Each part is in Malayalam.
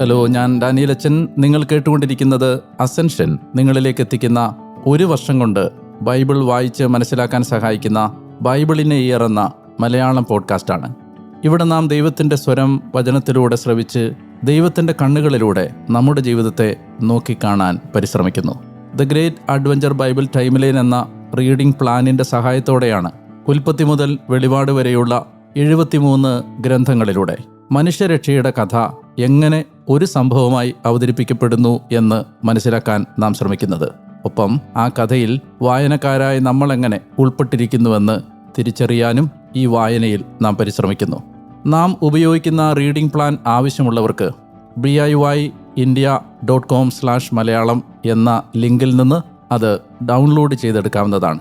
ഹലോ ഞാൻ ഡാനിയലച്ചൻ. നിങ്ങൾ കേട്ടുകൊണ്ടിരിക്കുന്നത് അസെൻഷൻ നിങ്ങളിലേക്ക് എത്തിക്കുന്ന ഒരു വർഷം കൊണ്ട് ബൈബിൾ വായിച്ച് മനസ്സിലാക്കാൻ സഹായിക്കുന്ന ബൈബിളിനെ ഇയർ എന്ന മലയാളം പോഡ്കാസ്റ്റാണ്. ഇവിടെ നാം ദൈവത്തിന്റെ സ്വരം വചനത്തിലൂടെ ശ്രവിച്ച് ദൈവത്തിന്റെ കണ്ണുകളിലൂടെ നമ്മുടെ ജീവിതത്തെ നോക്കിക്കാണാൻ പരിശ്രമിക്കുന്നു. The great adventure Bible timeline എന്ന റീഡിംഗ് പ്ലാനിന്റെ സഹായത്തോടെയാണ് ഉൽപ്പത്തി മുതൽ വെളിപാട് വരെയുള്ള എഴുപത്തിമൂന്ന് ഗ്രന്ഥങ്ങളിലൂടെ മനുഷ്യരക്ഷയുടെ കഥ എങ്ങനെ ഒരു സംഭവമായി അവതരിപ്പിക്കപ്പെടുന്നു എന്ന് മനസ്സിലാക്കാൻ നാം ശ്രമിക്കുന്നത്. ഒപ്പം ആ കഥയിൽ വായനക്കാരായ നമ്മളെങ്ങനെ ഉൾപ്പെട്ടിരിക്കുന്നുവെന്ന് തിരിച്ചറിയാനും ഈ വായനയിൽ നാം പരിശ്രമിക്കുന്നു. നാം ഉപയോഗിക്കുന്ന റീഡിംഗ് പ്ലാൻ ആവശ്യമുള്ളവർക്ക് B I Y India dot com slash Malayalam എന്ന ലിങ്കിൽ നിന്ന് അത് ഡൗൺലോഡ് ചെയ്തെടുക്കാവുന്നതാണ്.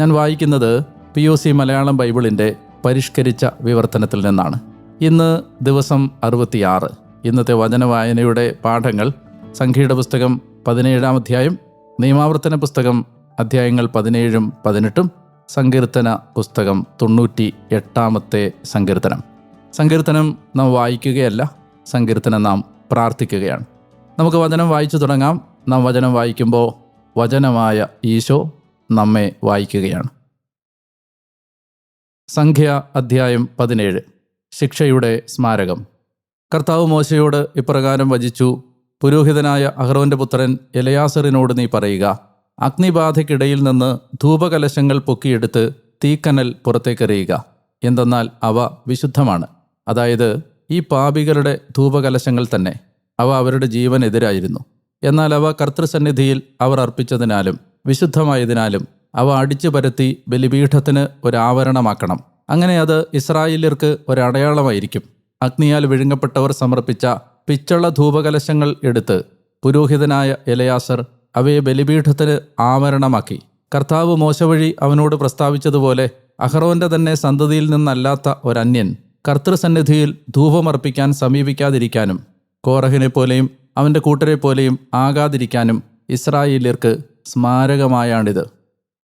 ഞാൻ വായിക്കുന്നത് പി ഒ സി മലയാളം ബൈബിളിന്റെ പരിഷ്കരിച്ച വിവർത്തനത്തിൽ നിന്നാണ്. ഇന്ന് ദിവസം അറുപത്തിയാറ്. ഇന്നത്തെ വചനവായനയുടെ പാഠങ്ങൾ സംഖ്യയുടെ പുസ്തകം പതിനേഴാം അധ്യായം നിയമാവർത്തന പുസ്തകം അധ്യായങ്ങൾ പതിനേഴും പതിനെട്ടും സങ്കീർത്തന പുസ്തകം തൊണ്ണൂറ്റി എട്ടാമത്തെ സങ്കീർത്തനം. സങ്കീർത്തനം നാം വായിക്കുകയല്ല സങ്കീർത്തനം നാം പ്രാർത്ഥിക്കുകയാണ്. നമുക്ക് വചനം വായിച്ചു തുടങ്ങാം. നാം വചനം വായിക്കുമ്പോൾ വചനമായ ഈശോ നമ്മെ വായിക്കുകയാണ്. സംഖ്യ അധ്യായം പതിനേഴ്. ശിക്ഷയുടെ സ്മാരകം. കർത്താവ് മോശയോട് ഇപ്രകാരം വചിച്ചു പുരോഹിതനായ അഹ്റോന്റെ പുത്രൻ എലയാസറിനോട് നീ പറയുക അഗ്നിബാധയ്ക്കിടയിൽ നിന്ന് ധൂപകലശങ്ങൾ പൊക്കിയെടുത്ത് തീക്കനൽ പുറത്തേക്കെറിയുക എന്തെന്നാൽ അവ വിശുദ്ധമാണ്. അതായത് ഈ പാപികളുടെ ധൂപകലശങ്ങൾ തന്നെ. അവ അവരുടെ ജീവനെതിരായിരുന്നു എന്നാൽ അവ കർത്തൃസന്നിധിയിൽ അവർ അർപ്പിച്ചതിനാലും വിശുദ്ധമായതിനാലും അവ അടിച്ചു പരത്തി ബലിപീഠത്തിന് ഒരാവരണമാക്കണം. അങ്ങനെ അത് ഇസ്രായേല്യർക്ക് ഒരടയാളമായിരിക്കും. അഗ്നിയാൽ വിഴുങ്ങപ്പെട്ടവർ സമർപ്പിച്ച പിച്ചള ധൂപകലശങ്ങൾ എടുത്ത് പുരോഹിതനായ എലയാസർ അവയെ ബലിപീഠത്തിന് ആവരണമാക്കി. കർത്താവ് മോശ വഴി അവനോട് പ്രസ്താവിച്ചതുപോലെ അഹ്റോന്റെ തന്നെ സന്തതിയിൽ നിന്നല്ലാത്ത ഒരന്യൻ കർത്തൃസന്നിധിയിൽ ധൂപമർപ്പിക്കാൻ സമീപിക്കാതിരിക്കാനും കോറഹിനെ പോലെയും അവന്റെ കൂട്ടരെ പോലെയും ആകാതിരിക്കാനും ഇസ്രായേല്യർക്ക് സ്മാരകമായാണിത്.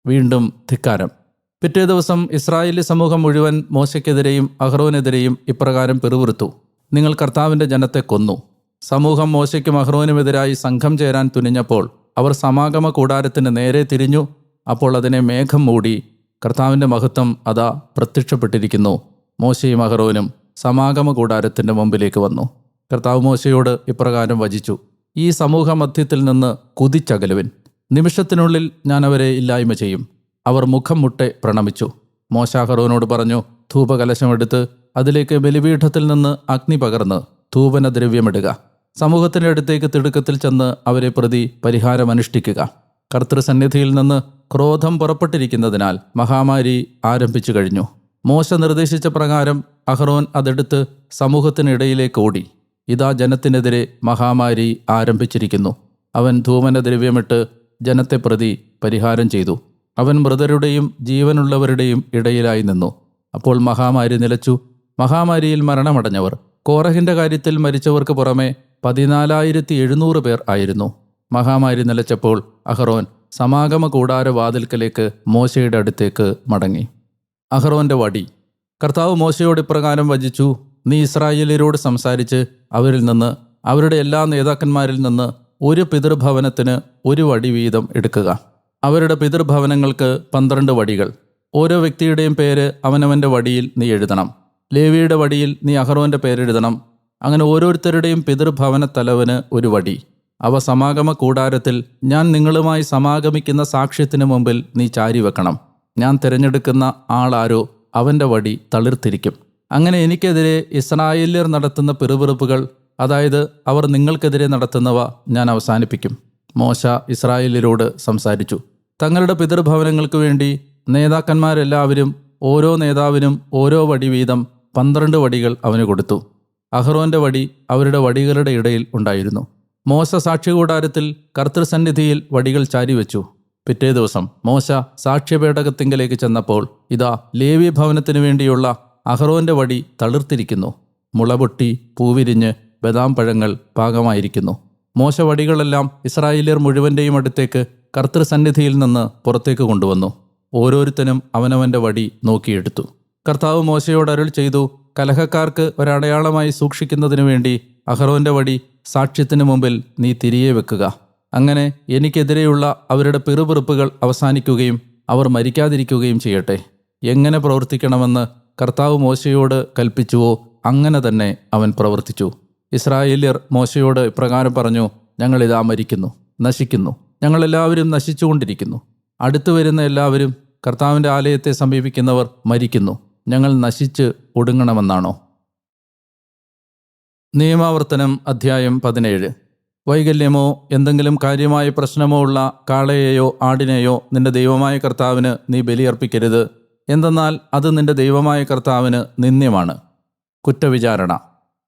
വീണ്ടും ധിക്കാരം. പിറ്റേ ദിവസം ഇസ്രായേലി സമൂഹം മുഴുവൻ മോശയ്ക്കെതിരെയും അഹ്റോനെതിരെയും ഇപ്രകാരം പിറുവിറുത്തു നിങ്ങൾ കർത്താവിന്റെ ജനത്തെ കൊന്നു. സമൂഹം മോശയ്ക്കും അഹ്റോനുമെതിരായി സംഘം ചേരാൻ തുനിഞ്ഞപ്പോൾ അവർ സമാഗമ കൂടാരത്തിന് നേരെ തിരിഞ്ഞു. അപ്പോൾ അതിനെ മേഘം മൂടി കർത്താവിന്റെ മഹത്വം അതാ പ്രത്യക്ഷപ്പെട്ടിരിക്കുന്നു. മോശയും അഹ്റോനും സമാഗമ കൂടാരത്തിന്റെ മുമ്പിലേക്ക് വന്നു. കർത്താവ് മോശയോട് ഇപ്രകാരം വചിച്ചു ഈ സമൂഹ മധ്യത്തിൽ നിന്ന് കുതിച്ചകലുവിൻ. നിമിഷത്തിനുള്ളിൽ ഞാൻ അവരെ ഇല്ലായ്മ ചെയ്യും. അവർ മുഖം മുട്ടെ പ്രണമിച്ചു. മോശാഹറോനോട് പറഞ്ഞു ധൂപകലശമെടുത്ത് അതിലേക്ക് ബലിപീഠത്തിൽ നിന്ന് അഗ്നി പകർന്ന് ധൂപന ദ്രവ്യമിടുക. സമൂഹത്തിന്റെ അടുത്തേക്ക് തിടുക്കത്തിൽ ചെന്ന് അവരെ പ്രതി പരിഹാരമനുഷ്ഠിക്കുക. കർത്തൃസന്നിധിയിൽ നിന്ന് ക്രോധം പുറപ്പെട്ടിരിക്കുന്നതിനാൽ മഹാമാരി ആരംഭിച്ചു കഴിഞ്ഞു. മോശ നിർദ്ദേശിച്ച പ്രകാരം അഹ്റോൻ അതെടുത്ത് സമൂഹത്തിനിടയിലേക്ക് ഓടി. ഇതാ ജനത്തിനെതിരെ മഹാമാരി ആരംഭിച്ചിരിക്കുന്നു. അവൻ ധൂമന ദ്രവ്യമിട്ട് ജനത്തെ പ്രതി പരിഹാരം ചെയ്തു. അവൻ മൃതരുടെയും ജീവനുള്ളവരുടെയും ഇടയിലായി നിന്നു. അപ്പോൾ മഹാമാരി നിലച്ചു. മഹാമാരിയിൽ മരണമടഞ്ഞവർ. കോറഹിന്റെ കാര്യത്തിൽ മരിച്ചവർക്ക് പുറമെ പതിനാലായിരത്തി എഴുന്നൂറ് പേർ ആയിരുന്നു. മഹാമാരി നിലച്ചപ്പോൾ അഹ്റോൻ സമാഗമ കൂടാര വാതിൽക്കലേക്ക് മോശയുടെ അടുത്തേക്ക് മടങ്ങി. അഹ്റോന്റെ വടി. കർത്താവ് മോശയോട് ഇപ്രകാരം വചിച്ചു നീ ഇസ്രായേലിയരോട് സംസാരിച്ച് അവരിൽ നിന്ന് അവരുടെ എല്ലാ നേതാക്കന്മാരിൽ നിന്ന് ഒരു പിതൃഭവനത്തിന് ഒരു വടി വീതം എടുക്കുക. അവരുടെ പിതൃഭവനങ്ങൾക്ക് പന്ത്രണ്ട് വടികൾ. ഓരോ വ്യക്തിയുടെയും പേര് അവനവന്റെ വടിയിൽ നീ എഴുതണം. ലേവിയുടെ വടിയിൽ നീ അഹ്റോന്റെ പേരെഴുതണം അങ്ങനെ ഓരോരുത്തരുടെയും പിതൃഭവന തലവന് ഒരു വടി. അവ സമാഗമ കൂടാരത്തിൽ ഞാൻ നിങ്ങളുമായി സമാഗമിക്കുന്ന സാക്ഷ്യത്തിന് മുമ്പിൽ നീ ചാരി വെക്കണം. ഞാൻ തിരഞ്ഞെടുക്കുന്ന ആളാരോ അവന്റെ വടി തളിർത്തിരിക്കും. അങ്ങനെ എനിക്കെതിരെ ഇസ്രായേല്യർ നടത്തുന്ന പിറുപിറുപ്പുകൾ അതായത് അവർ നിങ്ങൾക്കെതിരെ നടത്തുന്നവ ഞാൻ അവസാനിപ്പിക്കും. മോശ ഇസ്രായേല്യരോട് സംസാരിച്ചു. തങ്ങളുടെ പിതൃഭവനങ്ങൾക്ക് വേണ്ടി നേതാക്കന്മാരെല്ലാവരും ഓരോ നേതാവിനും ഓരോ വടി വീതം പന്ത്രണ്ട് വടികൾ അവന് കൊടുത്തു. അഹ്റോന്റെ വടി അവരുടെ വടികളുടെ ഇടയിൽ ഉണ്ടായിരുന്നു. മോശ സാക്ഷ്യകൂടാരത്തിൽ കർത്തൃസന്നിധിയിൽ വടികൾ ചാരിവെച്ചു പിറ്റേ ദിവസം മോശ സാക്ഷ്യപേടകത്തിങ്കലേക്ക് ചെന്നപ്പോൾ ഇതാ ലേവി ഭവനത്തിനു വേണ്ടിയുള്ള അഹ്റോന്റെ വടി തളിർത്തിരിക്കുന്നു. മുളപൊട്ടി പൂവിരിഞ്ഞ് ബദാം പഴങ്ങൾ പാകമായിരിക്കുന്നു. മോശ വടികളെല്ലാം ഇസ്രായേലിയർ മുഴുവന്റെയും അടുത്തേക്ക് കർത്തൃസന്നിധിയിൽ നിന്ന് പുറത്തേക്ക് കൊണ്ടുവന്നു. ഓരോരുത്തനും അവനവന്റെ വടി നോക്കിയെടുത്തു. കർത്താവ് മോശയോട് അരുൾ ചെയ്തു കലഹക്കാർക്ക് ഒരടയാളമായി സൂക്ഷിക്കുന്നതിനു വേണ്ടി അഹ്റോന്റെ വടി സാക്ഷ്യത്തിനു മുമ്പിൽ നീ തിരികെ വെക്കുക. അങ്ങനെ എനിക്കെതിരെയുള്ള അവരുടെ പിറുപിറുപ്പുകൾ അവസാനിക്കുകയും അവർ മരിക്കാതിരിക്കുകയും ചെയ്യട്ടെ. എങ്ങനെ പ്രവർത്തിക്കണമെന്ന് കർത്താവ് മോശയോട് കൽപ്പിച്ചുവോ അങ്ങനെ തന്നെ അവൻ പ്രവർത്തിച്ചു. ഇസ്രായേല്യർ മോശയോട് ഇപ്രകാരം പറഞ്ഞു ഞങ്ങളിതാ മരിക്കുന്നു നശിക്കുന്നു. ഞങ്ങളെല്ലാവരും നശിച്ചുകൊണ്ടിരിക്കുന്നു. അടുത്തു വരുന്ന എല്ലാവരും കർത്താവിന്റെ ആലയത്തെ സമീപിക്കുന്നവർ മരിക്കുന്നു. ഞങ്ങൾ നശിച്ച് ഒടുങ്ങണമെന്നാണോ? നിയമാവർത്തനം അധ്യായം പതിനേഴ്. വൈകല്യമോ എന്തെങ്കിലും കാര്യമായ പ്രശ്നമോ ഉള്ള കാളയെയോ ആടിനെയോ നിന്റെ ദൈവമായ കർത്താവിന് നീ ബലിയർപ്പിക്കരുത്. എന്തെന്നാൽ അത് നിന്റെ ദൈവമായ കർത്താവിന് നിന്ദ്യമാണ്. കുറ്റവിചാരണ.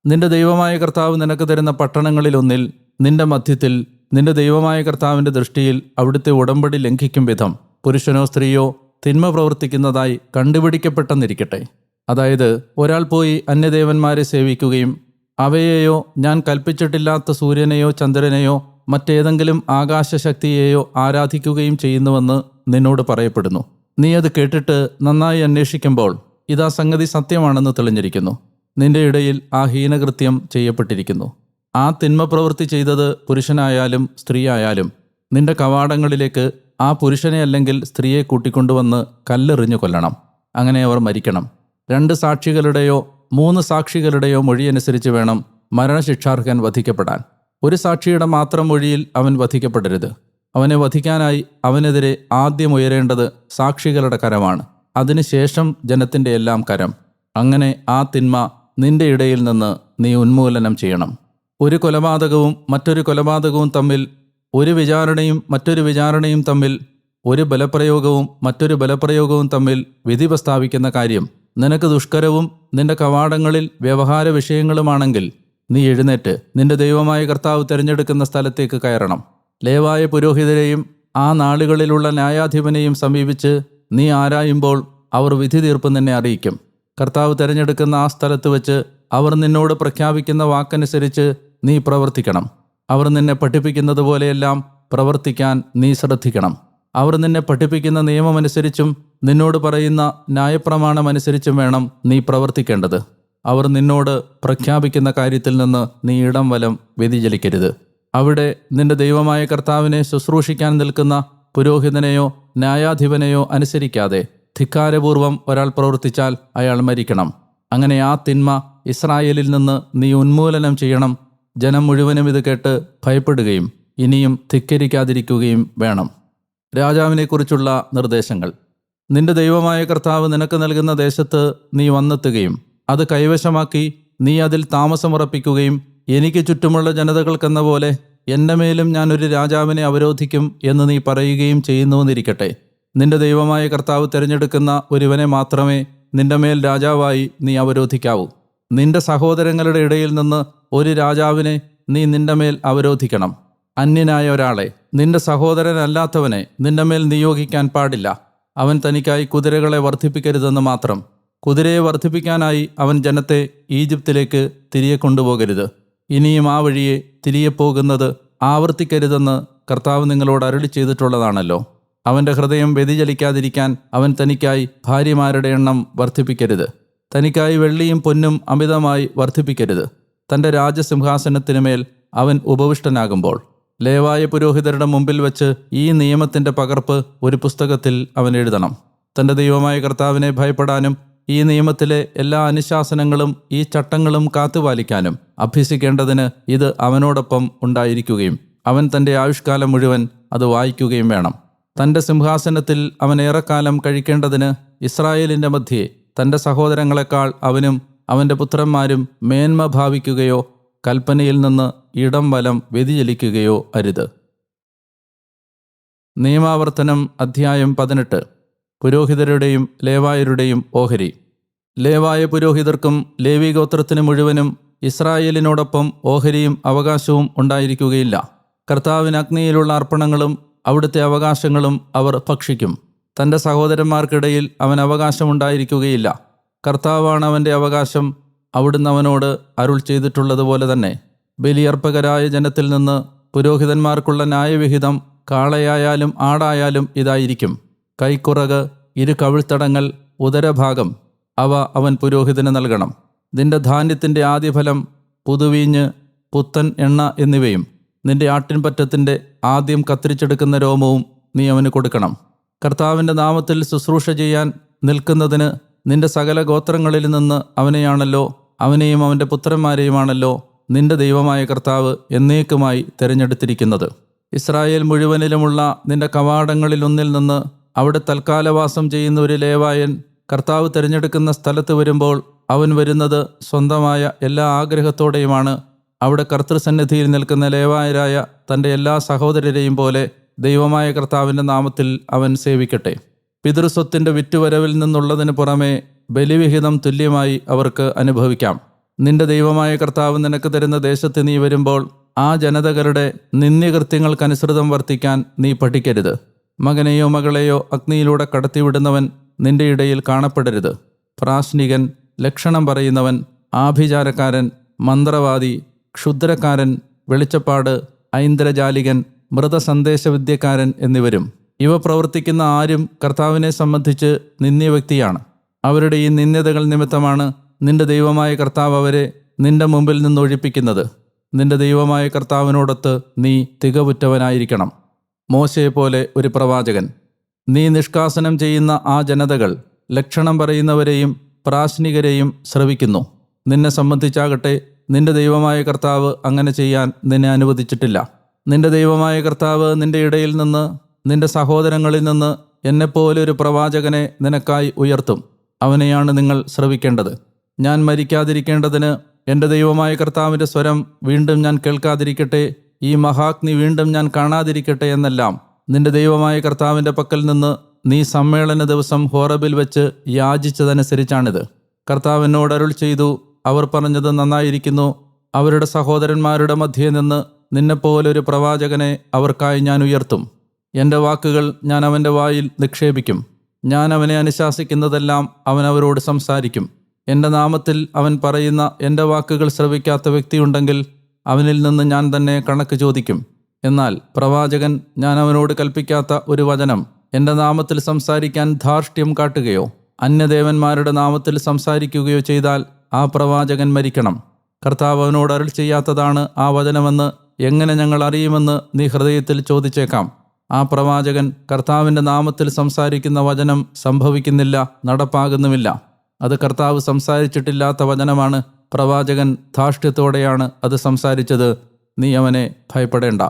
നിന്റെ ദൈവമായ കർത്താവ് നിനക്ക് തരുന്ന പട്ടണങ്ങളിലൊന്നിൽ നിന്റെ മധ്യത്തിൽ നിന്റെ ദൈവമായ കർത്താവിന്റെ ദൃഷ്ടിയിൽ അവിടുത്തെ ഉടമ്പടി ലംഘിക്കും വിധം പുരുഷനോ സ്ത്രീയോ തിന്മ പ്രവർത്തിക്കുന്നതായി കണ്ടുപിടിക്കപ്പെട്ടെന്നിരിക്കട്ടെ. അതായത് ഒരാൾ പോയി അന്യദേവന്മാരെ സേവിക്കുകയും അവയെയോ ഞാൻ കൽപ്പിച്ചിട്ടില്ലാത്ത സൂര്യനെയോ ചന്ദ്രനെയോ മറ്റേതെങ്കിലും ആകാശശക്തിയെയോ ആരാധിക്കുകയും ചെയ്യുന്നുവെന്ന് നിന്നോട് പറയപ്പെടുന്നു. നീ അത് കേട്ടിട്ട് നന്നായി അന്വേഷിക്കുമ്പോൾ ഇതാ സംഗതി സത്യമാണെന്ന് തെളിഞ്ഞിരിക്കുന്നു. നിന്റെ ഇടയിൽ ആ ഹീനകൃത്യം ചെയ്യപ്പെട്ടിരിക്കുന്നു. ആ തിന്മ പ്രവൃത്തി ചെയ്തത് പുരുഷനായാലും സ്ത്രീയായാലും നിന്റെ കവാടങ്ങളിലേക്ക് ആ പുരുഷനെ അല്ലെങ്കിൽ സ്ത്രീയെ കൂട്ടിക്കൊണ്ടുവന്ന് കല്ലെറിഞ്ഞു കൊല്ലണം. അങ്ങനെ അവർ മരിക്കണം. രണ്ട് സാക്ഷികളുടെയോ മൂന്ന് സാക്ഷികളുടെയോ മൊഴിയനുസരിച്ച് വേണം മരണശിക്ഷാർഹൻ വധിക്കപ്പെടാൻ. ഒരു സാക്ഷിയുടെ മാത്രം മൊഴിയിൽ അവൻ വധിക്കപ്പെടരുത്. അവനെ വധിക്കാനായി അവനെതിരെ ആദ്യം ഉയരേണ്ടത് സാക്ഷികളുടെ കരമാണ്. അതിനുശേഷം ജനത്തിന്റെ എല്ലാം കരം. അങ്ങനെ ആ തിന്മ നിന്റെ ഇടയിൽ നിന്ന് നീ ഉന്മൂലനം ചെയ്യണം. ഒരു കൊലപാതകവും മറ്റൊരു കൊലപാതകവും തമ്മിൽ ഒരു വിചാരണയും മറ്റൊരു വിചാരണയും തമ്മിൽ ഒരു ബലപ്രയോഗവും മറ്റൊരു ബലപ്രയോഗവും തമ്മിൽ വിധി പ്രസ്താവിക്കുന്ന കാര്യം. നിനക്ക് ദുഷ്കരവും നിന്റെ കവാടങ്ങളിൽ വ്യവഹാര വിഷയങ്ങളുമാണെങ്കിൽ നീ എഴുന്നേറ്റ് നിന്റെ ദൈവമായ കർത്താവ് തിരഞ്ഞെടുക്കുന്ന സ്ഥലത്തേക്ക് കയറണം. ലേവായ പുരോഹിതരെയും ആ നാളുകളിലുള്ള ന്യായാധിപനെയും സമീപിച്ച് നീ ആരായുമ്പോൾ അവർ വിധി തീർപ്പ് നിന്നെ അറിയിക്കും. കർത്താവ് തിരഞ്ഞെടുക്കുന്ന ആ സ്ഥലത്ത് വെച്ച് അവർ നിന്നോട് പ്രഖ്യാപിക്കുന്ന വാക്കനുസരിച്ച് നീ പ്രവർത്തിക്കണം. അവർ നിന്നെ പഠിപ്പിക്കുന്നത് പോലെയെല്ലാം പ്രവർത്തിക്കാൻ നീ ശ്രദ്ധിക്കണം. അവർ നിന്നെ പഠിപ്പിക്കുന്ന നിയമമനുസരിച്ചും നിന്നോട് പറയുന്ന ന്യായപ്രമാണമനുസരിച്ചും വേണം നീ പ്രവർത്തിക്കേണ്ടത്. അവർ നിന്നോട് പ്രഖ്യാപിക്കുന്ന കാര്യത്തിൽ നിന്ന് നീ ഇടം വലം വ്യതിചലിക്കരുത്. അവിടെ നിന്റെ ദൈവമായ കർത്താവിനെ ശുശ്രൂഷിക്കാൻ നിൽക്കുന്ന പുരോഹിതനെയോ ന്യായാധിപനെയോ അനുസരിക്കാതെ ധിക്കാരപൂർവം ഒരാൾ പ്രവർത്തിച്ചാൽ അയാൾ മരിക്കണം. അങ്ങനെ ആ തിന്മ ഇസ്രായേലിൽ നിന്ന് നീ ഉന്മൂലനം ചെയ്യണം ജനം മുഴുവനും ഇത് കേട്ട് ഭയപ്പെടുകയും ഇനിയും ധിക്കരിക്കാതിരിക്കുകയും വേണം. രാജാവിനെക്കുറിച്ചുള്ള നിർദ്ദേശങ്ങൾ. നിന്റെ ദൈവമായ കർത്താവ് നിനക്ക് നൽകുന്ന ദേശത്ത് നീ വന്നെത്തുകയും അത് കൈവശമാക്കി നീ അതിൽ താമസമുറപ്പിക്കുകയും എനിക്ക് ചുറ്റുമുള്ള ജനതകൾക്കെന്ന പോലെ എന്റെ മേലും ഞാനൊരു രാജാവിനെ അവരോധിക്കും എന്ന് നീ പറയുകയും ചെയ്യുന്നുവെന്നിരിക്കട്ടെ. നിന്റെ ദൈവമായ കർത്താവ് തിരഞ്ഞെടുക്കുന്ന ഒരുവനെ മാത്രമേ നിന്റെ മേൽ രാജാവായി നീ അവരോധിക്കാവൂ. നിന്റെ സഹോദരങ്ങളുടെ ഇടയിൽ നിന്ന് ഒരു രാജാവിനെ നീ നിന്റെ മേൽ അവരോധിക്കണം. അന്യനായ ഒരാളെ നിന്റെ സഹോദരനല്ലാത്തവനെ നിന്റെ മേൽ നിയോഗിക്കാൻ പാടില്ല. അവൻ തനിക്കായി കുതിരകളെ വർദ്ധിപ്പിക്കരുതെന്ന് മാത്രം. കുതിരയെ വർദ്ധിപ്പിക്കാനായി അവൻ ജനത്തെ ഈജിപ്തിലേക്ക് തിരികെ കൊണ്ടുപോകരുത്. ഇനിയും ആ വഴിയെ തിരികെ പോകുന്നത് ആവർത്തിക്കരുതെന്ന് കർത്താവ് നിങ്ങളോട് അരുളി ചെയ്തിട്ടുള്ളതാണല്ലോ. അവന്റെ ഹൃദയം വ്യതിചലിക്കാതിരിക്കാൻ അവൻ തനിക്കായി ഭാര്യമാരുടെ എണ്ണം വർദ്ധിപ്പിക്കരുത്. തനിക്കായി വെള്ളിയും പൊന്നും അമിതമായി വർദ്ധിപ്പിക്കരുത്. തന്റെ രാജസിംഹാസനത്തിനുമേൽ അവൻ ഉപവിഷ്ടനാകുമ്പോൾ. ലേവായ പുരോഹിതരുടെ മുമ്പിൽ വച്ച് ഈ നിയമത്തിന്റെ പകർപ്പ് ഒരു പുസ്തകത്തിൽ അവൻ എഴുതണം. തന്റെ ദൈവമായ കർത്താവിനെ ഭയപ്പെടാനും ഈ നിയമത്തിലെ എല്ലാ അനുശാസനങ്ങളും ഈ ചട്ടങ്ങളും കാത്തുപാലിക്കാനും അഭ്യസിക്കേണ്ടതിന് ഇത് അവനോടൊപ്പം ഉണ്ടായിരിക്കുകയും അവൻ തന്റെ ആയുഷ്കാലം മുഴുവൻ അത് വായിക്കുകയും വേണം. തന്റെ സിംഹാസനത്തിൽ അവൻ ഏറെക്കാലം കഴിക്കേണ്ടതിന് ഇസ്രായേലിന്റെ മധ്യേ തന്റെ സഹോദരങ്ങളെക്കാൾ അവനും അവന്റെ പുത്രന്മാരും മേന്മ ഭാവിക്കുകയോ കൽപ്പനയിൽ നിന്ന് ഇടം വലം വ്യതിചലിക്കുകയോ അരുത്. നിയമാവർത്തനം അധ്യായം പതിനെട്ട്. പുരോഹിതരുടെയും ലേവായരുടെയും ഓഹരി. ലേവായ പുരോഹിതർക്കും ലേവി ഗോത്രത്തിന് മുഴുവനും ഇസ്രായേലിനോടൊപ്പം ഓഹരിയും അവകാശവും ഉണ്ടായിരിക്കുകയില്ല. കർത്താവിന് അഗ്നിയിലുള്ള അർപ്പണങ്ങളും അവിടുത്തെ അവകാശങ്ങളും അവർ ഭക്ഷിക്കും. തന്റെ സഹോദരന്മാർക്കിടയിൽ അവൻ അവകാശമുണ്ടായിരിക്കുകയില്ല. കർത്താവാണ് അവന്റെ അവകാശം അവിടുന്ന് അവനോട് അരുൾ ചെയ്തിട്ടുള്ളതുപോലെ തന്നെ. ബലിയർപ്പകരായ ജനത്തിൽ നിന്ന് പുരോഹിതന്മാർക്കുള്ള ന്യായവിഹിതം കാളയായാലും ആടായാലും ഇതായിരിക്കും. കൈക്കുറക് ഇരു കവിൾത്തടങ്ങൾ ഉദരഭാഗം അവ അവൻ പുരോഹിതന് നൽകണം. നിന്റെ ധാന്യത്തിന്റെ ആദ്യഫലം പുതുവീഞ്ഞ് പുത്തൻ എണ്ണ എന്നിവയും നിന്റെ ആട്ടിൻപറ്റത്തിന്റെ ആദ്യം കത്തിരിച്ചെടുക്കുന്ന രോമവും നീ അവന് കൊടുക്കണം. കർത്താവിന്റെ നാമത്തിൽ ശുശ്രൂഷ ചെയ്യാൻ നിൽക്കുന്നതിന് നിന്റെ സകല ഗോത്രങ്ങളിൽ നിന്ന് അവനെയാണല്ലോ അവനെയും അവന്റെ പുത്രന്മാരെയുമാണല്ലോ നിന്റെ ദൈവമായ കർത്താവ് എന്നേക്കുമായി തിരഞ്ഞെടുത്തിരിക്കുന്നത്. ഇസ്രായേൽ മുഴുവനിലുമുള്ള നിന്റെ കവാടങ്ങളിലൊന്നിൽ നിന്ന് അവിടെ തൽക്കാലവാസം ചെയ്യുന്ന ഒരു ലേവായൻ കർത്താവ് തിരഞ്ഞെടുക്കുന്ന സ്ഥലത്ത് വരുമ്പോൾ അവൻ വരുന്നത് സ്വന്തമായ എല്ലാ ആഗ്രഹത്തോടെയുമാണ്. അവിടെ കർത്തൃസന്നിധിയിൽ നിൽക്കുന്ന ലേവായരായ തന്റെ എല്ലാ സഹോദരരെയും പോലെ ദൈവമായ കർത്താവിന്റെ നാമത്തിൽ അവൻ സേവിക്കട്ടെ. പിതൃസ്വത്തിന്റെ വിറ്റുവരവിൽ നിന്നുള്ളതിന് പുറമെ ബലിവിഹിതം തുല്യമായി അവർക്ക് അനുഭവിക്കാം. നിന്റെ ദൈവമായ കർത്താവ് നിനക്ക് തരുന്ന ദേശത്ത് നീ വരുമ്പോൾ ആ ജനതകളുടെ നിന്ദ്യകൃത്യങ്ങൾക്കനുസൃതം വർത്തിക്കാൻ നീ പഠിക്കരുത്. മകനെയോ മകളെയോ അഗ്നിയിലൂടെ കടത്തിവിടുന്നവൻ നിന്റെ ഇടയിൽ കാണപ്പെടരുത്. പ്രാശ്നികൻ ലക്ഷണം പറയുന്നവൻ ആഭിചാരക്കാരൻ മന്ത്രവാദി ക്ഷുദ്രക്കാരൻ വെളിച്ചപ്പാട് ഐന്ദ്രജാലികൻ മൃതസന്ദേശവിദ്യക്കാരൻ എന്നിവരും. ഇവ പ്രവർത്തിക്കുന്ന ആരും കർത്താവിനെ സംബന്ധിച്ച് നിന്ദ്യ വ്യക്തിയാണ്. അവരുടെ ഈ നിന്ദ്യതകൾ നിമിത്തമാണ് നിന്റെ ദൈവമായ കർത്താവ് അവരെ നിന്റെ മുമ്പിൽ നിന്ന് ഒഴിപ്പിക്കുന്നത്. നിന്റെ ദൈവമായ കർത്താവിനോടൊത്ത് നീ തികവുറ്റവനായിരിക്കണം. മോശയെപ്പോലെ ഒരു പ്രവാചകൻ. നീ നിഷ്കാസനം ചെയ്യുന്ന ആ ജനതകൾ ലക്ഷണം പറയുന്നവരെയും പ്രാശ്നികരെയും ശ്രവിക്കുന്നു നിന്നെ സംബന്ധിച്ചാകട്ടെ നിന്റെ ദൈവമായ കർത്താവ് അങ്ങനെ ചെയ്യാൻ നിന്നെ അനുവദിച്ചിട്ടില്ല. നിന്റെ ദൈവമായ കർത്താവ് നിന്റെ ഇടയിൽ നിന്ന് നിന്റെ സഹോദരങ്ങളിൽ നിന്ന് എന്നെപ്പോലെ ഒരു പ്രവാചകനെ നിനക്കായി ഉയർത്തും. അവനെയാണ് നിങ്ങൾ ശ്രവിക്കേണ്ടത്. ഞാൻ മരിക്കാതിരിക്കേണ്ടതിന് എന്റെ ദൈവമായ കർത്താവിന്റെ സ്വരം വീണ്ടും ഞാൻ കേൾക്കാതിരിക്കട്ടെ ഈ മഹാഗ്നി വീണ്ടും ഞാൻ കാണാതിരിക്കട്ടെ എന്നെല്ലാം നിന്റെ ദൈവമായ കർത്താവിന്റെ പക്കൽ നിന്ന് നീ സമ്മേളന ദിവസം ഹോറബിൽ വെച്ച് യാചിച്ചതനുസരിച്ചാണിത്. കർത്താവ് എന്നോട് അരുൾ ചെയ്തു അവർ പറഞ്ഞത് നന്നായിരിക്കുന്നു. അവരുടെ സഹോദരന്മാരുടെ മധ്യേ നിന്ന് നിന്നെപ്പോലെ ഒരു പ്രവാചകനെ അവർക്കായി ഞാൻ ഉയർത്തും. എന്റെ വാക്കുകൾ ഞാൻ അവന്റെ വായിൽ നിക്ഷേപിക്കും. ഞാൻ അവനെ അനുശാസിക്കുന്നതെല്ലാം അവൻ അവരോട് സംസാരിക്കും. എന്റെ നാമത്തിൽ അവൻ പറയുന്ന എന്റെ വാക്കുകൾ ശ്രവിക്കാത്ത വ്യക്തിയുണ്ടെങ്കിൽ അവനിൽ നിന്ന് ഞാൻ തന്നെ കണക്ക് ചോദിക്കും. എന്നാൽ പ്രവാചകൻ ഞാൻ അവനോട് കൽപ്പിക്കാത്ത ഒരു വചനം എന്റെ നാമത്തിൽ സംസാരിക്കാൻ ധാർഷ്ട്യം കാട്ടുകയോ അന്യദേവന്മാരുടെ നാമത്തിൽ സംസാരിക്കുകയോ ചെയ്താൽ ആ പ്രവാചകൻ മരിക്കണം. കർത്താവ് അവനോട് അരുൾ ചെയ്യാത്തതാണ് ആ വചനമെന്ന് എങ്ങനെ ഞങ്ങൾ അറിയുമെന്ന് നീ ഹൃദയത്തിൽ ചോദിച്ചേക്കാം. ആ പ്രവാചകൻ കർത്താവിന്റെ നാമത്തിൽ സംസാരിക്കുന്ന വചനം സംഭവിക്കുന്നില്ല നടപ്പാകുന്നുമില്ല. അത് കർത്താവ് സംസാരിച്ചിട്ടില്ലാത്ത വചനമാണ്. പ്രവാചകൻ ധാർഷ്ട്യത്തോടെയാണ് അത് സംസാരിച്ചത്. നീ അവനെ ഭയപ്പെടേണ്ട.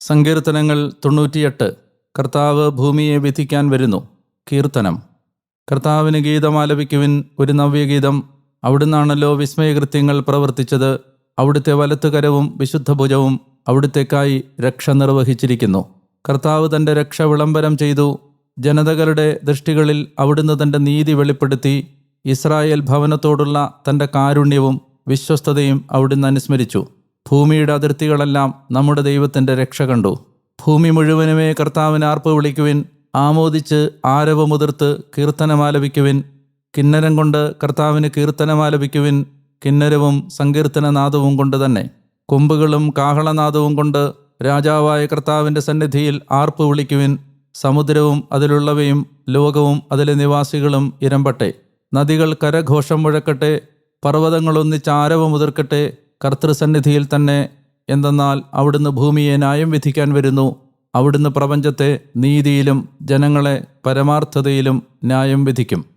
സങ്കീർത്തനങ്ങൾ തൊണ്ണൂറ്റിയെട്ട്. കർത്താവ് ഭൂമിയെ വിധിക്കാൻ വരുന്നു. കീർത്തനം. കർത്താവിന് ഗീതം ആലപിക്കുവിൻ ഒരു നവ്യഗീതം. അവിടുന്നാണല്ലോ വിസ്മയകൃത്യങ്ങൾ പ്രവർത്തിച്ചത്. അവിടുത്തെ വലത്തുകരവും വിശുദ്ധഭുജവും അവിടുത്തേക്കായി രക്ഷ നിർവഹിച്ചിരിക്കുന്നു. കർത്താവ് തന്റെ രക്ഷ വിളംബരം ചെയ്തു. ജനതകളുടെ ദൃഷ്ടികളിൽ അവിടുന്ന് തന്റെ നീതി വെളിപ്പെടുത്തി. ഇസ്രായേൽ ഭവനത്തോടുള്ള തന്റെ കാരുണ്യവും വിശ്വസ്തതയും അവിടുന്ന് അനുസ്മരിച്ചു. ഭൂമിയുടെ അതിർത്തികളെല്ലാം നമ്മുടെ ദൈവത്തിന്റെ രക്ഷ കണ്ടു. ഭൂമി മുഴുവനുമേ കർത്താവിന് ആർപ്പ് വിളിക്കുവിൻ. ആമോദിച്ച് ആരവമുതിർത്ത് കീർത്തനമാലപിക്കുവിൻ. കിന്നരം കൊണ്ട് കർത്താവിന് കീർത്തനമാലപിക്കുവിൻ. കിന്നരവും സങ്കീർത്തനനാദവും കൊണ്ട് തന്നെ കൊമ്പുകളും കാഹളനാദവും കൊണ്ട് രാജാവായ കർത്താവിന്റെ സന്നിധിയിൽ ആർപ്പ് വിളിക്കുവിൻ. സമുദ്രവും അതിലുള്ളവയും ലോകവും അതിലെ നിവാസികളും ഇരമ്പട്ടെ. നദികൾ കരഘോഷം മുഴക്കട്ടെ പർവതങ്ങളൊന്നിച്ച് ആരവമുതിർക്കട്ടെ കർത്തൃസന്നിധിയിൽ തന്നെ. എന്തെന്നാൽ അവിടുന്ന് ഭൂമിയെ ന്യായം വിധിക്കാൻ വരുന്നു. അവിടുന്ന് പ്രപഞ്ചത്തെ നീതിയിലും ജനങ്ങളെ പരമാർത്ഥതയിലും ന്യായം വിധിക്കും.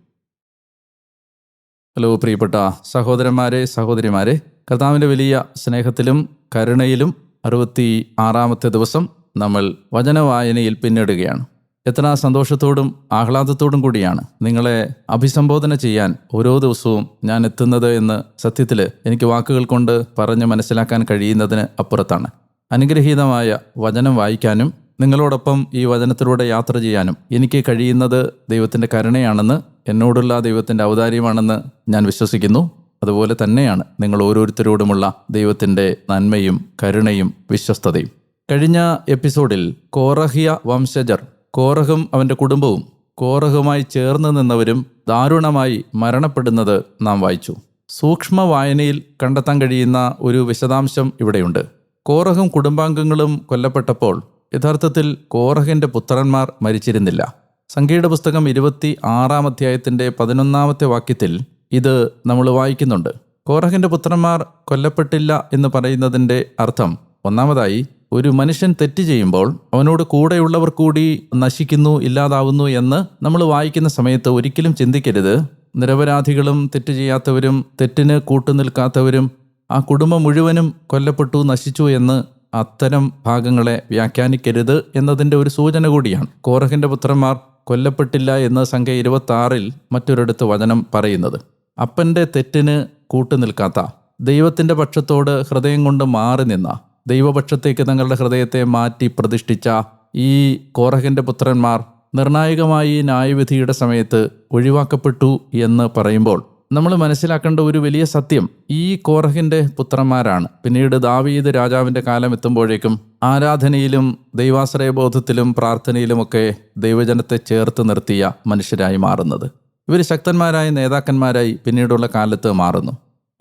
ഹലോ പ്രിയപ്പെട്ട സഹോദരന്മാരെ സഹോദരിമാരെ. കർത്താവിന്റെ വലിയ സ്നേഹത്തിലും കരുണയിലും അറുപത്തി ആറാമത്തെ ദിവസം നമ്മൾ വചനവായനയിൽ പിന്നിടുകയാണ്. എത്ര സന്തോഷത്തോടും ആഹ്ലാദത്തോടും കൂടിയാണ് നിങ്ങളെ അഭിസംബോധന ചെയ്യാൻ ഓരോ ദിവസവും ഞാൻ എത്തുന്നത് എന്ന് സത്യത്തിൽ എനിക്ക് വാക്കുകൾ കൊണ്ട് പറഞ്ഞ് മനസ്സിലാക്കാൻ കഴിയുന്നതിന് അപ്പുറത്താണ്. അനുഗ്രഹീതമായ വചനം വായിക്കാനും നിങ്ങളോടൊപ്പം ഈ വചനത്തിലൂടെ യാത്ര ചെയ്യാനും എനിക്ക് കഴിയുന്നത് ദൈവത്തിന്റെ കരുണയാണെന്ന് എന്നോടുള്ള ദൈവത്തിന്റെ ഔദാര്യമാണെന്ന് ഞാൻ വിശ്വസിക്കുന്നു. അതുപോലെ തന്നെയാണ് നിങ്ങൾ ഓരോരുത്തരോടുമുള്ള ദൈവത്തിന്റെ നന്മയും കരുണയും വിശ്വസ്തതയും. കഴിഞ്ഞ എപ്പിസോഡിൽ കോറഹിയ വംശജർ കോറഹും അവന്റെ കുടുംബവും കോറഹുമായി ചേർന്ന് നിന്നവരും ദാരുണമായി മരണപ്പെടുന്നത് നാം വായിച്ചു. സൂക്ഷ്മ വായനയിൽ കണ്ടെത്താൻ കഴിയുന്ന ഒരു വിശദാംശം ഇവിടെയുണ്ട്. കോറഹും കുടുംബാംഗങ്ങളും കൊല്ലപ്പെട്ടപ്പോൾ യഥാർത്ഥത്തിൽ കോറഹിന്റെ പുത്രന്മാർ മരിച്ചിരുന്നില്ല. സംഖ്യയുടെ പുസ്തകം ഇരുപത്തി ആറാം അധ്യായത്തിന്റെ പതിനൊന്നാമത്തെ വാക്യത്തിൽ ഇത് നമ്മൾ വായിക്കുന്നുണ്ട്. കോറഹിന്റെ പുത്രന്മാർ കൊല്ലപ്പെട്ടില്ല എന്ന് പറയുന്നതിന്റെ അർത്ഥം ഒന്നാമതായി ഒരു മനുഷ്യൻ തെറ്റ് ചെയ്യുമ്പോൾ അവനോട് കൂടെയുള്ളവർ കൂടി നശിക്കുന്നു ഇല്ലാതാവുന്നു എന്ന് നമ്മൾ വായിക്കുന്ന സമയത്ത് ഒരിക്കലും ചിന്തിക്കരുത്. നിരപരാധികളും തെറ്റ് ചെയ്യാത്തവരും തെറ്റിന് കൂട്ടുനിൽക്കാത്തവരും ആ കുടുംബം മുഴുവനും കൊല്ലപ്പെട്ടു നശിച്ചു എന്ന് അത്തരം ഭാഗങ്ങളെ വ്യാഖ്യാനിക്കരുത് എന്നതിന്റെ ഒരു സൂചന കൂടിയാണ്. കോറഹിന്റെ പുത്രന്മാർ കൊല്ലപ്പെട്ടില്ല എന്ന സംഖ്യ ഇരുപത്തി ആറിൽ മറ്റൊരിടത്ത് വചനം പറയുന്നത്. അപ്പന്റെ തെറ്റിന് കൂട്ടുനിൽക്കാത്ത ദൈവത്തിന്റെ പക്ഷത്തോട് ഹൃദയം കൊണ്ട് മാറി നിന്ന ദൈവപക്ഷത്തേക്ക് തങ്ങളുടെ ഹൃദയത്തെ മാറ്റി പ്രതിഷ്ഠിച്ച ഈ കോറഹിന്റെ പുത്രന്മാർ നിർണായകമായി ന്യായവിധിയുടെ സമയത്ത് ഒഴിവാക്കപ്പെട്ടു എന്ന് പറയുമ്പോൾ നമ്മൾ മനസ്സിലാക്കേണ്ട ഒരു വലിയ സത്യം ഈ കോറഹിന്റെ പുത്രന്മാരാണ്. പിന്നീട് ദാവീദ് രാജാവിന്റെ കാലം എത്തുമ്പോഴേക്കും ആരാധനയിലും ദൈവാശ്രയബോധത്തിലും പ്രാർത്ഥനയിലുമൊക്കെ ദൈവജനത്തെ ചേർത്ത് നിർത്തിയ മനുഷ്യരായി മാറുന്നത്. ഇവർ ശക്തന്മാരായ നേതാക്കന്മാരായി പിന്നീടുള്ള കാലത്ത് മാറുന്നു.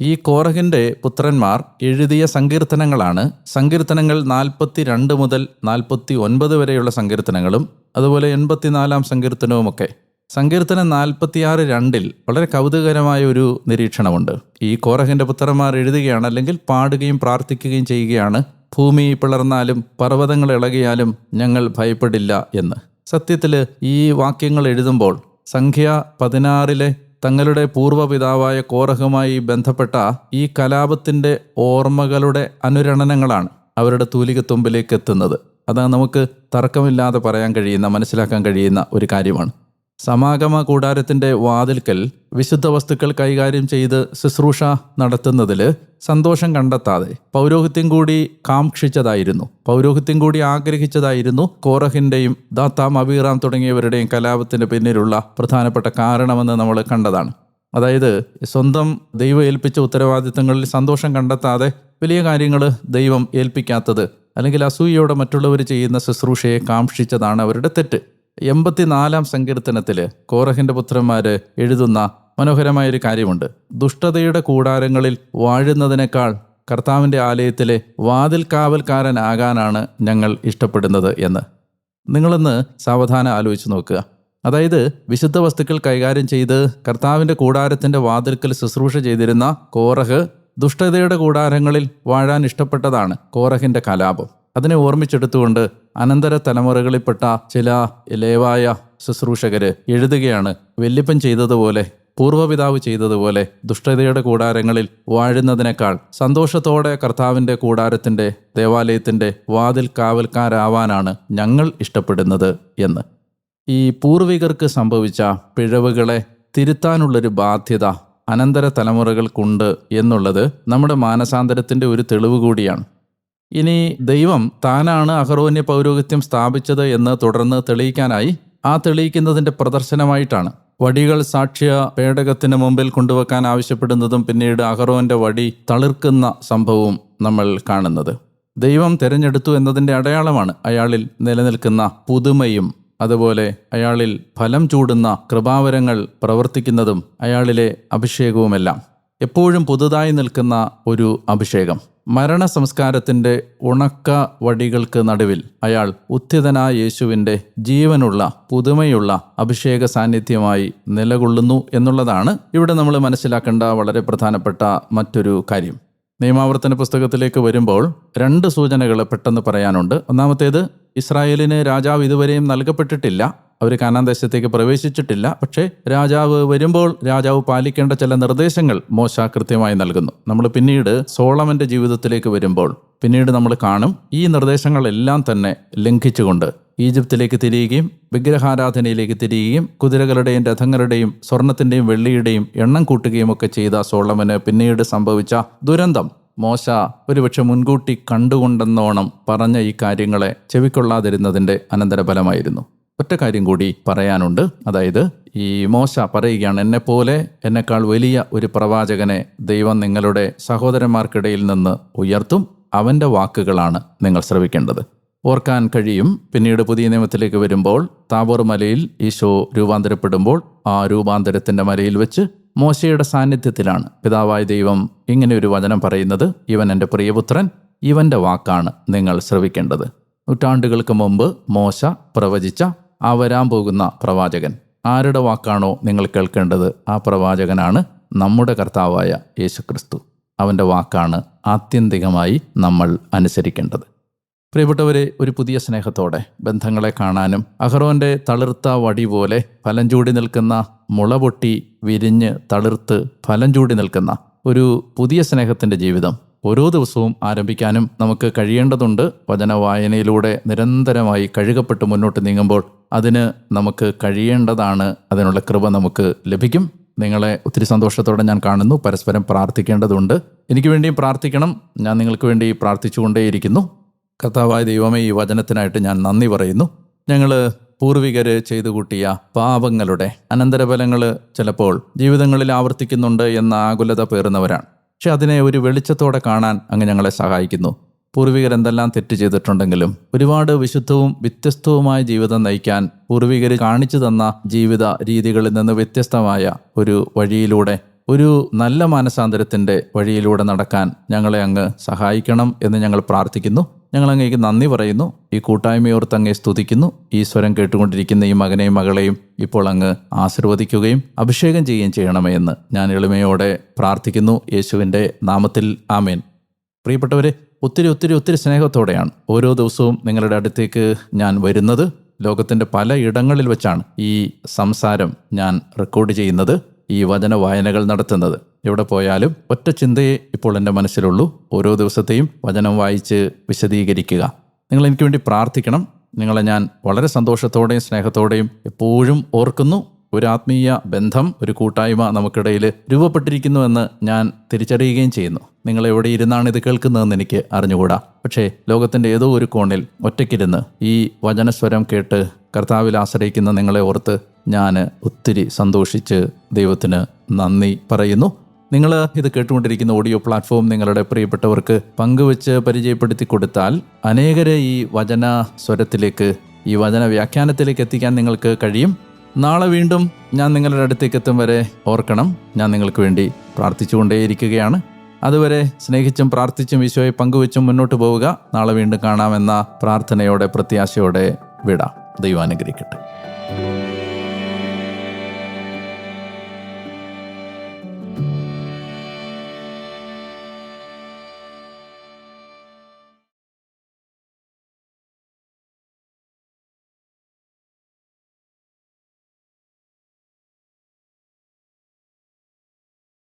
ഈ കോറഹിന്റെ പുത്രന്മാർ എഴുതിയ സങ്കീർത്തനങ്ങളാണ്. സങ്കീർത്തനങ്ങൾ നാൽപ്പത്തി രണ്ട് മുതൽ നാൽപ്പത്തി ഒൻപത് വരെയുള്ള സങ്കീർത്തനങ്ങളും അതുപോലെ എൺപത്തിനാലാം സങ്കീർത്തനവുമൊക്കെ. സങ്കീർത്തനം നാൽപ്പത്തിയാറ് രണ്ടിൽ വളരെ കൗതുകകരമായ ഒരു നിരീക്ഷണമുണ്ട്. ഈ കോറഹിന്റെ പുത്രന്മാർ എഴുതുകയാണ് അല്ലെങ്കിൽ പാടുകയും പ്രാർത്ഥിക്കുകയും ചെയ്യുകയാണ്. ഭൂമി പിളർന്നാലും പർവതങ്ങൾ ഇളകിയാലും ഞങ്ങൾ ഭയപ്പെടില്ല എന്ന്. സത്യത്തിൽ ഈ വാക്യങ്ങൾ എഴുതുമ്പോൾ സംഖ്യ പതിനാറിലെ തങ്ങളുടെ പൂർവപിതാവായ കോറഹുമായി ബന്ധപ്പെട്ട ഈ കലാപത്തിന്റെ ഓർമ്മകളുടെ അനുരണനങ്ങളാണ് അവരുടെ തൂലികത്തുമ്പിലേക്ക് എത്തുന്നത്. അതാണ് നമുക്ക് തർക്കമില്ലാതെ പറയാൻ കഴിയുന്ന മനസ്സിലാക്കാൻ കഴിയുന്ന ഒരു കാര്യമാണ്. സമാഗമ കൂടാരത്തിന്റെ വാതിൽക്കൽ വിശുദ്ധ വസ്തുക്കൾ കൈകാര്യം ചെയ്ത് ശുശ്രൂഷ നടത്തുന്നതിൽ സന്തോഷം കണ്ടെത്താതെ പൗരോഹിത്യം കൂടി കാംക്ഷിച്ചതായിരുന്നു. പൗരോഹിത്യം കൂടി ആഗ്രഹിച്ചതായിരുന്നു കോറഹിന്റെയും ദാത്താം അബീറാം തുടങ്ങിയവരുടെയും കലാപത്തിന് പിന്നിലുള്ള പ്രധാനപ്പെട്ട കാരണമെന്ന് നമ്മൾ കണ്ടതാണ്. അതായത് സ്വന്തം ദൈവം ഏൽപ്പിച്ച ഉത്തരവാദിത്തങ്ങളിൽ സന്തോഷം കണ്ടെത്താതെ വലിയ കാര്യങ്ങൾ ദൈവം ഏൽപ്പിക്കാത്തത് അല്ലെങ്കിൽ അസൂയയോടെ മറ്റുള്ളവർ ചെയ്യുന്ന ശുശ്രൂഷയെ കാംക്ഷിച്ചതാണ് അവരുടെ തെറ്റ്. എൺപത്തിനാലാം സങ്കീർത്തനത്തിൽ കോറഹിന്റെ പുത്രന്മാർ എഴുതുന്ന മനോഹരമായൊരു കാര്യമുണ്ട്. ദുഷ്ടതയുടെ കൂടാരങ്ങളിൽ വാഴുന്നതിനേക്കാൾ കർത്താവിന്റെ ആലയത്തിലെ വാതിൽ കാവൽക്കാരനാകാനാണ് ഞങ്ങൾ ഇഷ്ടപ്പെടുന്നത് എന്ന്. നിങ്ങളൊന്ന് സാവധാനം ആലോചിച്ച് നോക്കുക. അതായത് വിശുദ്ധ വസ്തുക്കൾ കൈകാര്യം ചെയ്ത് കർത്താവിന്റെ കൂടാരത്തിന്റെ വാതിൽക്കൽ ശുശ്രൂഷ ചെയ്തിരുന്ന കോറഹ് ദുഷ്ടതയുടെ കൂടാരങ്ങളിൽ വാഴാൻ ഇഷ്ടപ്പെട്ടതാണ് കോറഹിന്റെ കലാപം. അതിനെ ഓർമ്മിച്ചെടുത്തുകൊണ്ട് അനന്തര തലമുറകളിൽപ്പെട്ട ചില ലേവായ ശുശ്രൂഷകര് എഴുതുകയാണ്. വെല്ലിപ്പൻ ചെയ്തതുപോലെ പൂർവപിതാവ് ചെയ്തതുപോലെ ദുഷ്ടതയുടെ കൂടാരങ്ങളിൽ വാഴുന്നതിനേക്കാൾ സന്തോഷത്തോടെ കർത്താവിന്റെ കൂടാരത്തിന്റെ ദേവാലയത്തിന്റെ വാതിൽ കാവൽക്കാരാവാനാണ് ഞങ്ങൾ ഇഷ്ടപ്പെടുന്നത് എന്ന്. ഈ പൂർവികർക്ക് സംഭവിച്ച പിഴവുകളെ തിരുത്താനുള്ളൊരു ബാധ്യത അനന്തര തലമുറകൾക്കുണ്ട് എന്നുള്ളത് നമ്മുടെ മാനസാന്തരത്തിന്റെ ഒരു തെളിവ് കൂടിയാണ് ഇനി ദൈവം താനാണ് അഹറോന്യ പൗരോഹിത്യം സ്ഥാപിച്ചത് എന്ന് തുടർന്ന് തെളിയിക്കാനായി ആ തെളിയിക്കുന്നതിന്റെ പ്രദർശനമായിട്ടാണ്. വടികൾ സാക്ഷ്യ പേടകത്തിന് മുമ്പിൽ കൊണ്ടുവെക്കാൻ ആവശ്യപ്പെടുന്നതും പിന്നീട് അഹറോന്റെ വടി തളിർക്കുന്ന സംഭവവും നമ്മൾ കാണുന്നത്. ദൈവം തിരഞ്ഞെടുത്തു എന്നതിന്റെ അടയാളമാണ് അയാളിൽ നിലനിൽക്കുന്ന പുതുമയും അതുപോലെ അയാളിൽ ഫലം ചൂടുന്ന കൃപാവരങ്ങൾ പ്രവർത്തിക്കുന്നതും അയാളിലെ അഭിഷേകവുമെല്ലാം. എപ്പോഴും പുതുതായി നിൽക്കുന്ന ഒരു അഭിഷേകം. മരണ സംസ്കാരത്തിന്റെ ഉണക്ക വടികൾക്ക് നടുവിൽ അയാൾ ഉത്ഥിതനായ യേശുവിന്റെ ജീവനുള്ള പുതുമയുള്ള അഭിഷേക സാന്നിധ്യമായി നിലകൊള്ളുന്നു എന്നുള്ളതാണ് ഇവിടെ നമ്മൾ മനസ്സിലാക്കേണ്ട വളരെ പ്രധാനപ്പെട്ട മറ്റൊരു കാര്യം. നിയമാവർത്തന പുസ്തകത്തിലേക്ക് വരുമ്പോൾ രണ്ട് സൂചനകൾ പെട്ടെന്ന് പറയാനുണ്ട്. ഒന്നാമത്തേത് ഇസ്രായേലിന് രാജാവ് ഇതുവരെയും നൽകപ്പെട്ടിട്ടില്ല. അവർ കാനാൻ ദേശത്തേക്ക് പ്രവേശിച്ചിട്ടില്ല. പക്ഷേ രാജാവ് വരുമ്പോൾ രാജാവ് പാലിക്കേണ്ട ചില നിർദ്ദേശങ്ങൾ മോശ കൃത്യമായി നൽകുന്നു. നമ്മൾ പിന്നീട് സോളമന്റെ ജീവിതത്തിലേക്ക് വരുമ്പോൾ പിന്നീട് നമ്മൾ കാണും ഈ നിർദ്ദേശങ്ങളെല്ലാം തന്നെ ലംഘിച്ചുകൊണ്ട് ഈജിപ്തിലേക്ക് തിരിയുകയും വിഗ്രഹാരാധനയിലേക്ക് തിരിയുകയും കുതിരകളുടെയും രഥങ്ങളുടെയും സ്വർണത്തിന്റെയും വെള്ളിയുടെയും എണ്ണം കൂട്ടുകയും ഒക്കെ ചെയ്ത സോളമന് പിന്നീട് സംഭവിച്ച ദുരന്തം മോശ ഒരുപക്ഷെ മുൻകൂട്ടി കണ്ടുകൊണ്ടെന്നോണം പറഞ്ഞ ഈ കാര്യങ്ങളെ ചെവിക്കൊള്ളാതിരുന്നതിന്റെ അനന്തരഫലമായിരുന്നു. ഒറ്റ കാര്യം കൂടി പറയാനുണ്ട്. അതായത് ഈ മോശ പറയുകയാണ് എന്നെ പോലെ എന്നെക്കാൾ വലിയ ഒരു പ്രവാചകനെ ദൈവം നിങ്ങളുടെ സഹോദരന്മാർക്കിടയിൽ നിന്ന് ഉയർത്തും. അവന്റെ വാക്കുകളാണ് നിങ്ങൾ ശ്രവിക്കേണ്ടത്. ഓർക്കാൻ കഴിയും. പിന്നീട് പുതിയ നിയമത്തിലേക്ക് വരുമ്പോൾ താബോർ മലയിൽ ഈശോ രൂപാന്തരപ്പെടുമ്പോൾ ആ രൂപാന്തരത്തിന്റെ മലയിൽ വെച്ച് മോശയുടെ സാന്നിധ്യത്തിലാണ് പിതാവായ ദൈവം ഇങ്ങനെ ഒരു വചനം പറയുന്നത്. ഇവൻ എന്റെ പ്രിയപുത്രൻ ഇവന്റെ വാക്കാണ് നിങ്ങൾ ശ്രവിക്കേണ്ടത്. നൂറ്റാണ്ടുകൾക്ക് മുമ്പ് മോശ പ്രവചിച്ച ആ വരാൻ പോകുന്ന പ്രവാചകൻ. ആരുടെ വാക്കാണോ നിങ്ങൾ കേൾക്കേണ്ടത്? ആ പ്രവാചകനാണ് നമ്മുടെ കർത്താവായ യേശുക്രിസ്തു. അവന്റെ വാക്കാണ് ആത്യന്തികമായി നമ്മൾ അനുസരിക്കേണ്ടത്. പ്രിയപ്പെട്ടവരെ ഒരു പുതിയ സ്നേഹത്തോടെ ബന്ധങ്ങളെ കാണാനും അഹ്റോന്റെ തളിർത്ത വടി പോലെ ഫലം ചൂടി നിൽക്കുന്ന മുള പൊട്ടി വിരിഞ്ഞ് തളിർത്ത് ഫലം ചൂടി നിൽക്കുന്ന ഒരു പുതിയ സ്നേഹത്തിന്റെ ജീവിതം ഓരോ ദിവസവും ആരംഭിക്കാനും നമുക്ക് കഴിയേണ്ടതുണ്ട്. വചന വായനയിലൂടെ നിരന്തരമായി കഴുകപ്പെട്ട് മുന്നോട്ട് നീങ്ങുമ്പോൾ അതിന് നമുക്ക് കഴിയേണ്ടതാണ്. അതിനുള്ള കൃപ നമുക്ക് ലഭിക്കും. നിങ്ങളെ ഒത്തിരി സന്തോഷത്തോടെ ഞാൻ കാണുന്നു. പരസ്പരം പ്രാർത്ഥിക്കേണ്ടതുണ്ട്. എനിക്ക് വേണ്ടിയും പ്രാർത്ഥിക്കണം. ഞാൻ നിങ്ങൾക്ക് വേണ്ടി പ്രാർത്ഥിച്ചുകൊണ്ടേയിരിക്കുന്നു. കർത്താവായ ദൈവമേ ഈ വചനത്തിനായിട്ട് ഞാൻ നന്ദി പറയുന്നു. ഞങ്ങൾ പൂർവികർ ചെയ്തു കൂട്ടിയ പാപങ്ങളുടെ അനന്തരഫലങ്ങൾ ചിലപ്പോൾ ജീവിതങ്ങളിൽ ആവർത്തിക്കുന്നുണ്ട് എന്ന ആകുലത പേറുന്നവരാണ്. പക്ഷെ അതിനെ ഒരു വെളിച്ചത്തോടെ കാണാൻ അങ്ങ് ഞങ്ങളെ സഹായിക്കുന്നു. പൂർവികർ എന്തെല്ലാം തെറ്റ് ചെയ്തിട്ടുണ്ടെങ്കിലും ഒരുപാട് വിശുദ്ധവും വ്യത്യസ്തവുമായ ജീവിതം നയിക്കാൻ പൂർവികർ കാണിച്ചു തന്ന ജീവിത രീതികളിൽ നിന്ന് വ്യത്യസ്തമായ ഒരു വഴിയിലൂടെ ഒരു നല്ല മാനസാന്തരത്തിന്റെ വഴിയിലൂടെ നടക്കാൻ ഞങ്ങളെ അങ്ങ് സഹായിക്കണം എന്ന് ഞങ്ങൾ പ്രാർത്ഥിക്കുന്നു. ഞങ്ങൾ അങ്ങേക്ക് നന്ദി പറയുന്നു. ഈ കൂട്ടായ്മയോർത്ത് അങ്ങേ സ്തുതിക്കുന്നു. ഈ സ്വരം കേട്ടുകൊണ്ടിരിക്കുന്ന ഈ മകനെയും മകളെയും ഇപ്പോൾ അങ്ങ് ആശീർവദിക്കുകയും അഭിഷേകം ചെയ്യുകയും ചെയ്യണമേ എന്ന് ഞാൻ എളിമയോടെ പ്രാർത്ഥിക്കുന്നു. യേശുവിന്റെ നാമത്തിൽ ആമേൻ. പ്രിയപ്പെട്ടവരെ ഒത്തിരി ഒത്തിരി ഒത്തിരി സ്നേഹത്തോടെയാണ് ഓരോ ദിവസവും നിങ്ങളുടെ അടുത്തേക്ക് ഞാൻ വരുന്നത്. ലോകത്തിന്റെ പല ഇടങ്ങളിൽ വെച്ചാണ് ഈ സംസാരം ഞാൻ റെക്കോർഡ് ചെയ്യുന്നത്. ഈ വചന വായനകൾ നടത്തുന്നത്. എവിടെ പോയാലും ഒറ്റ ചിന്തയെ ഇപ്പോൾ എന്റെ മനസ്സിലുള്ളൂ. ഓരോ ദിവസത്തെയും വചനം വായിച്ച് വിശദീകരിക്കുക. നിങ്ങൾ എനിക്ക് വേണ്ടി പ്രാർത്ഥിക്കണം. നിങ്ങളെ ഞാൻ വളരെ സന്തോഷത്തോടെയും സ്നേഹത്തോടെയും എപ്പോഴും ഓർക്കുന്നു. ഒരു ആത്മീയ ബന്ധം ഒരു കൂട്ടായ്മ നമുക്കിടയിൽ രൂപപ്പെട്ടിരിക്കുന്നുവെന്ന് ഞാൻ തിരിച്ചറിയുകയും ചെയ്യുന്നു. നിങ്ങൾ എവിടെ ഇരുന്നാണ് ഇത് കേൾക്കുന്നതെന്ന് എനിക്ക് അറിഞ്ഞുകൂടാ. പക്ഷേ ലോകത്തിന്റെ ഏതോ ഒരു കോണിൽ ഒറ്റയ്ക്കിരുന്ന് ഈ വചനസ്വരം കേട്ട് കർത്താവിൽ ആശ്രയിക്കുന്ന നിങ്ങളെ ഓർത്ത് ഞാൻ ഒത്തിരി സന്തോഷിച്ച് ദൈവത്തിന് നന്ദി പറയുന്നു. നിങ്ങൾ ഇത് കേട്ടുകൊണ്ടിരിക്കുന്ന ഓഡിയോ പ്ലാറ്റ്ഫോം നിങ്ങളുടെ പ്രിയപ്പെട്ടവർക്ക് പങ്കുവെച്ച് പരിചയപ്പെടുത്തി കൊടുത്താൽ അനേകരെ ഈ വചന സ്വരത്തിലേക്ക് ഈ വചന വ്യാഖ്യാനത്തിലേക്ക് എത്തിക്കാൻ നിങ്ങൾക്ക് കഴിയും. നാളെ വീണ്ടും ഞാൻ നിങ്ങളുടെ അടുത്തേക്ക് എത്തും വരെ ഓർക്കണം. ഞാൻ നിങ്ങൾക്ക് വേണ്ടി പ്രാർത്ഥിച്ചുകൊണ്ടേയിരിക്കുകയാണ്. അതുവരെ സ്നേഹിച്ചും പ്രാർത്ഥിച്ചും ഈശോയെ പങ്കുവെച്ചും മുന്നോട്ട് പോവുക. നാളെ വീണ്ടും കാണാമെന്ന പ്രാർത്ഥനയോടെ പ്രത്യാശയോടെ വിടാം. ദൈവം അനുഗ്രഹിക്കട്ടെ.